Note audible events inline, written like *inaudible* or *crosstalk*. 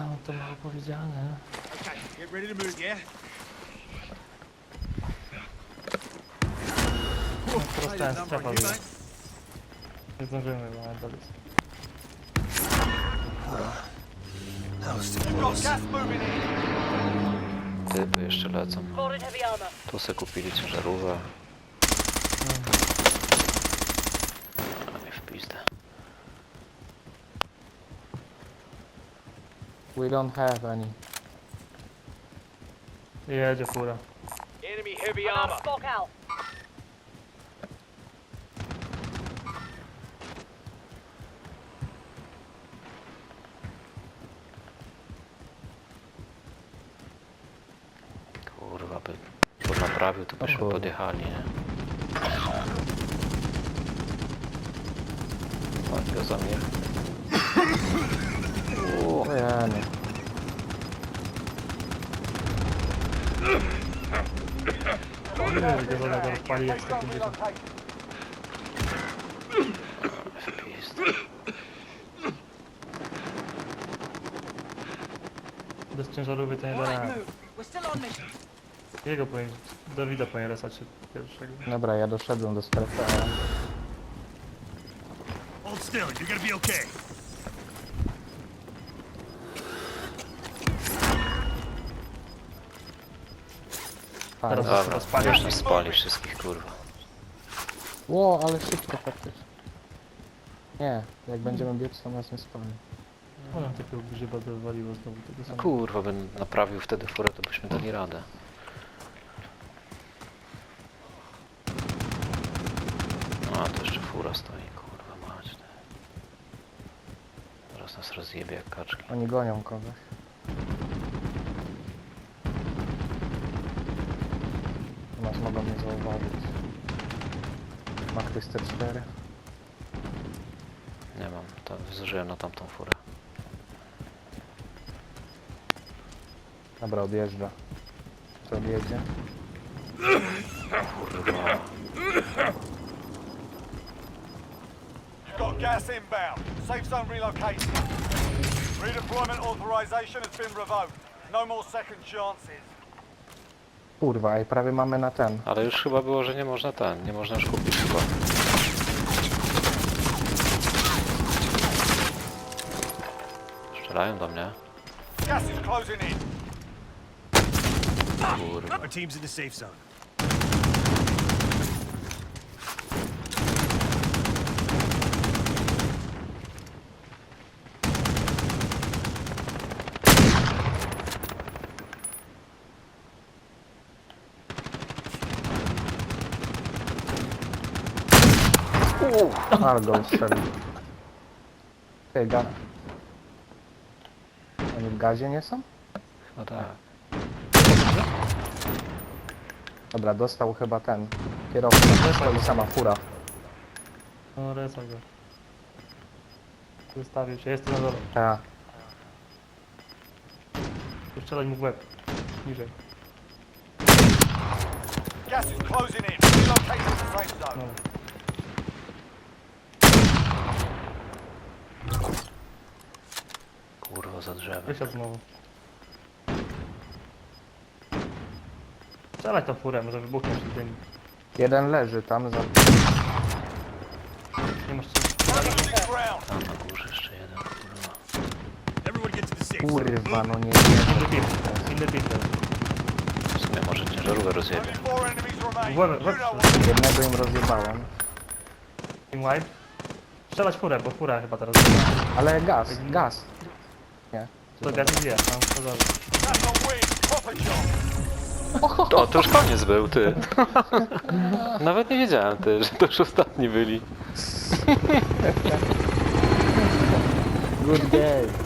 no to mało powiedziane. Okay, get ready to move, yeah? No, prosta jest strefa, mate. nie zdążymy, bo to jest. You've got gas moving in. Typy jeszcze lecą. Spotted heavy armor. Tu se kupili ciężarówkę. A mnie w pizdę. We don't have any. Jedzie fura. Enemy heavy armor. of stock out. Kurwa, by to naprawił, to byśmy podjechali, nie? Chodź *laughs* go zamir. Ojeny. Nie, gdzie wolno go rozpali jak 150. W pizdę. Bez ciężarówki to nie da rady. Jego powinien, Dawida powinien resać się pierwszego. Dobra, ja doszedłem do strefy. Hold still, you're gonna be okay. Teraz- Dobra, Rozpali już nas spali wszystkich, kurwa. Ło, ale szybko faktycznie. Nie, jak będziemy biec, to nas nie spali. No, takiego grzyba dowaliło znowu tego No samego. kurwa, bym naprawił wtedy furę, to byśmy dali radę. No, a tu jeszcze fura stoi, kurwa mać. ty. Zaraz nas rozjebie jak kaczki. Oni gonią kogoś. Nas mogą nie zauważyć. Ma ktoś C4? Nie mam, to zużyłem na tamtą furę. Dobra, odjeżdża. Czy odjedzie? Kurwa. You've got gas inbound. Safe zone relocated. Redeployment authorization has been revoked. No more second chances. Kurwa, i prawie mamy na ten. Ale już chyba było, że nie można ten, nie można już kupić chyba. Strzelają do mnie. Gas is closing in. Kurwa. Our team's in the safe zone. Argo strzelił. Ty, ga... Oni w gazie nie są? No tak. Dobra, dostał chyba ten kierowca. Stoi sama fura. No, resa go. Wystawił się, jest tu na dole. Ta. Strzelać mu w łeb. Niżej. Gas is closing in. Relocating the safe zone. No. Kurwa za drzewem. Wysiadł znowu. Strzelać tą furę, może wybuchnie przy tym. Jeden leży tam za... Nie masz ground. Tam na górze jeszcze jeden, kurwa. Everyone get to the safe zone. Kurwa, no nie Inny wiem. Inny team teraz. W sumie może ciężarówkę rozjebie. Only four enemies remain. Łeb, You łeb. know what Jednego im rozjebałem. Team wipe. Strzelać furę, bo fura chyba teraz. Ale gaz, gaz. Nie. To gaz wie, tam pożarze. That's on win. Proper job. O, to już koniec był, ty. Nawet nie wiedziałem, ty, że to już ostatni byli. Good game.